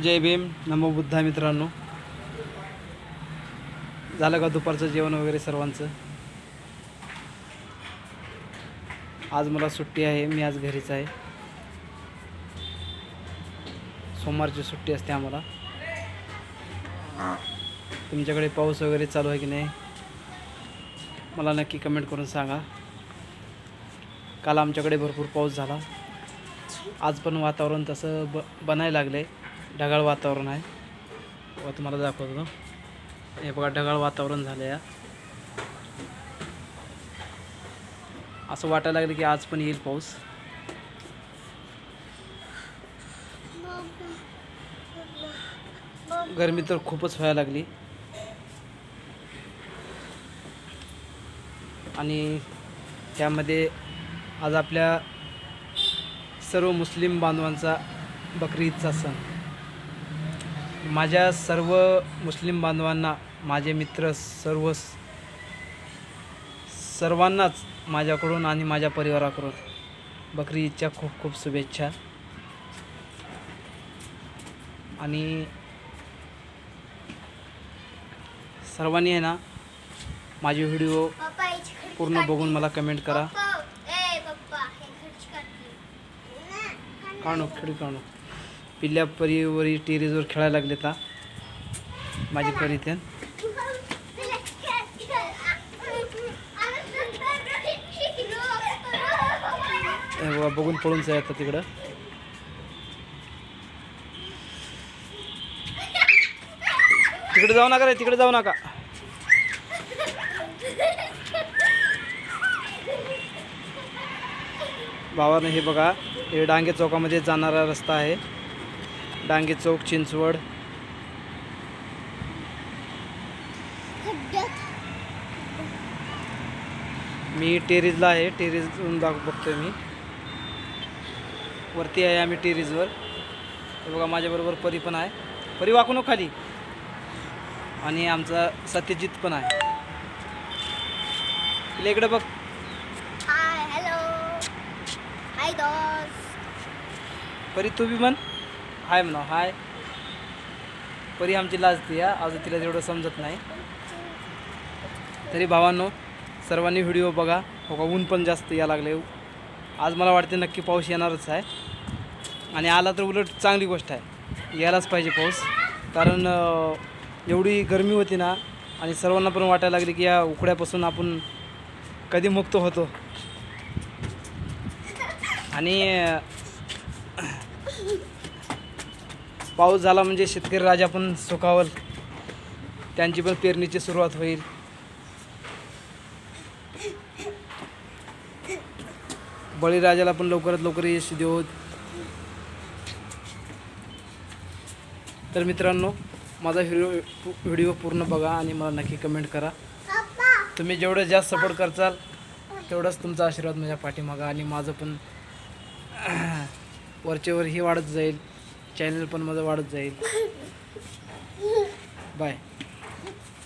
जय भीम. नमो बुद्धा मित्रांनो. झालं का दुपारचं जेवण वगैरे सर्वांचं? आज मला सुट्टी आहे मी आज घरीच आहे. सोमवारची सुट्टी असते आम्हाला. तुमच्याकडे पाऊस वगैरे चालू आहे की नाही? मला नक्की कमेंट करून सांगा. काल आमच्याकडे भरपूर पाऊस झाला. आज पण वातावरण तसं ब बनायला लागलं आहे ढगाळ वातावरण आहे. व तुम्हाला दाखवतो. हे बघा ढगाळ वातावरण झालं या असं वाटायला लागलं की आज पण येईल पाऊस. गरमी तर खूपच व्हायला लागली. आणि त्यामध्ये आज आपल्या सर्व मुस्लिम बांधवांचा बकरी ईदचा सण. माझ्या सर्व मुस्लिम बांधवांना माझे मित्र सर्व सर्वांनाच माझ्याकडून आणि माझ्या परिवाराकडून बकरी ईदच्या खूप खूप शुभेच्छा. आणि सर्वांनी आहे ना माझे व्हिडिओ पूर्ण बघून मला कमेंट करा. काढू खेळू काढू. पिल्ल्या परीवरी टेरेसवर खेळायला लागले आता माझी परी ते बघून पळून येतात तिकडं. तिकडे जाऊ नका रे तिकडे जाऊ नका. भावानं हे बघा हे डांगे चौकामध्ये जाणारा रस्ता आहे. डांगे चौक चिंचवड. मी टेरीजला आहे टेरीजवरून दाख बघतोय मी. वरती आहे आम्ही टेरीजवर. बघा माझ्याबरोबर परी पण आहे. परी वाकू नको खाली. आणि आमचा सत्यजित पण आहे. इकडे बघ. हाय हॅलो हाय दोस्त. परी तू बी म्हण. हाय म्हणा हाय. परी आमची लाजते या अजून तिला तेवढं समजत नाही. तरी भावांनो सर्वांनी व्हिडिओ बघा हो का ऊन पण जास्त या लागले. आज मला वाटते नक्की पाऊस येणारच आहे. आणि आला तर उलट चांगली गोष्ट आहे. यायलाच पाहिजे पाऊस. कारण एवढी गरमी होती ना आणि सर्वांना पण वाटायला लागली की या उकड्यापासून आपण कधी मुक्त होतो. आणि पाऊस झाला म्हणजे शेतकरी राजा पण सुखावल. त्यांची पण पेरणीची सुरुवात होईल. बळीराजाला पण लवकरात लवकर यश देऊ. तर मित्रांनो माझा व्हिडिओ व्हिडिओ पूर्ण बघा आणि मला नक्की कमेंट करा. तुम्ही जेवढं जास्त सपोर्ट करचाल तेवढाच तुमचा आशीर्वाद माझ्या पाठीमागा आणि माझं पण वरचेवर ही वाढत जाईल. चॅनल पण माझं वाढत जाईल. बाय